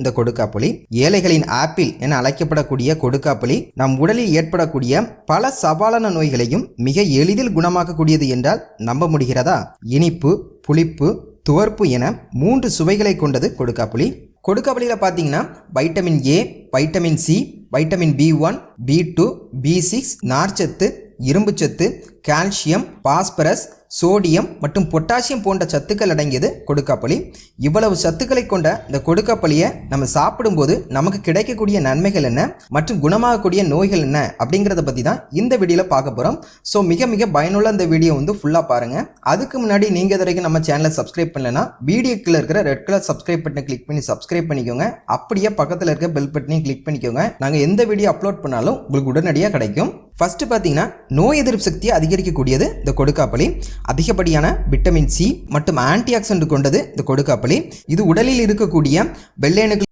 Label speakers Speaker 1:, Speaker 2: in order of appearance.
Speaker 1: இந்த கொடுக்காப்புளி ஏழைகளின் ஆப்பிள் என அழைக்கப்படக்கூடிய கொடுக்காப்புளி நம் உடலில் ஏற்படக்கூடிய பல சவாலான நோய்களையும் மிக எளிதில் குணமாக்கக்கூடியது என்றால் நம்ப முடிகிறதா? இனிப்பு புளிப்பு துவர்ப்பு என மூன்று சுவைகளை கொண்டது கொடுக்காப்புளி கொடுக்காப்புளியில் பார்த்தீங்கன்னா vitamin A vitamin C vitamin B one B two B six நார்ச்சத்து இரும்புச்சத்து கால்சியம் பாஸ்பரஸ் சோடியம் மற்றும் பொட்டாசியம் போன்ற சத்துக்கள் அடங்கியது கொடுக்காப்பளி இவ்வளவு சத்துக்களை கொண்ட இந்த கொடுக்காப்பளியை நம்ம சாப்பிடும்போது நமக்கு கிடைக்கக்கூடிய நன்மைகள் என்ன மற்றும் குணமாகக்கூடிய நோய்கள் என்ன அப்படிங்கிறத பற்றி தான் இந்த வீடியோவில் பார்க்க போகிறோம் ஸோ மிக மிக பயனுள்ள இந்த வீடியோ வந்து ஃபுல்லாக பாருங்கள் அதுக்கு முன்னாடி நீங்கள் இது வரைக்கும் நம்ம சேனலை சப்ஸ்கிரைப் பண்ணலன்னா வீடியோக்கில் இருக்கிற ரெட் கலர் சப்ஸ்கிரைப் பட்டனை கிளிக் பண்ணி சப்ஸ்கிரைப் பண்ணிக்கோங்க. அப்படியே பக்கத்தில் இருக்க பெல் பட்டனையும் கிளிக் பண்ணிக்கோங்க. நாங்கள் எந்த வீடியோ அப்லோட் பண்ணாலும் உங்களுக்கு உடனடியாக கிடைக்கும். ஃபஸ்ட்டு பார்த்தீங்கன்னா நோய் எதிர்ப்பு சக்தியை அதிகரிக்கக்கூடியது இந்த கொடுக்காப்புளி அதிகப்படியான விட்டமின் சி மற்றும் ஆன்டி ஆக்சிடென்ட் கொண்டது இந்த கொடுக்காப்புளி இது உடலில் இருக்கக்கூடிய வெள்ளையணுக்கள்